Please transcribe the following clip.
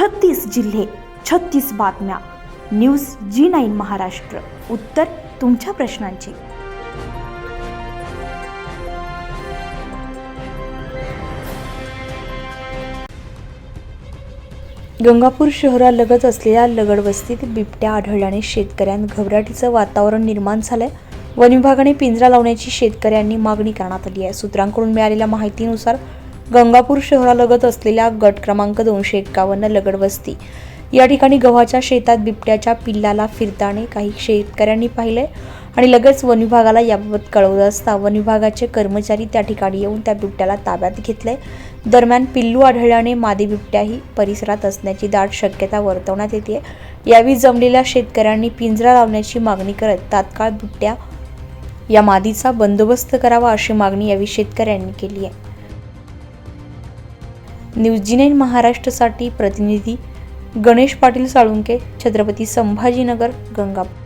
छत्तीस जिल्हे छत्तीस बातम्या. News G nine Maharashtra. उत्तर तुमच्या प्रश्नांची. गंगापूर शहरालगत असलेल्या लगडवस्तीत बिबट्या आढळल्याने शेतकऱ्यांत घबराटीचं वातावरण निर्माण झालंय. वन विभागाने पिंजरा लावण्याची शेतकऱ्यांनी मागणी करण्यात आली आहे. सूत्रांकडून मिळालेल्या माहितीनुसार गंगापूर शहरालगत असलेल्या गट क्रमांक दोनशे एक्कावन्न लगडवस्ती या ठिकाणी गव्हाच्या शेतात बिबट्याच्या पिल्लाला फिरताने काही शेतकऱ्यांनी पाहिले आणि लगेच वन विभागाला याबाबत कळवलं असता वन विभागाचे कर्मचारी त्या ठिकाणी येऊन त्या बिबट्याला ताब्यात घेतले दरम्यान पिल्लू आढळल्याने मादी बिबट्याही परिसरात असण्याची दाट शक्यता वर्तवण्यात येते यावेळी जमलेल्या शेतकऱ्यांनी पिंजरा लावण्याची मागणी करत तात्काळ बिबट्या या मादीचा बंदोबस्त करावा अशी मागणी यावेळी शेतकऱ्यांनी केली आहे. न्यूज नाईन महाराष्ट्रासाठी प्रतिनिधी गणेश पाटील साळुंके छत्रपती संभाजीनगर गंगापूर.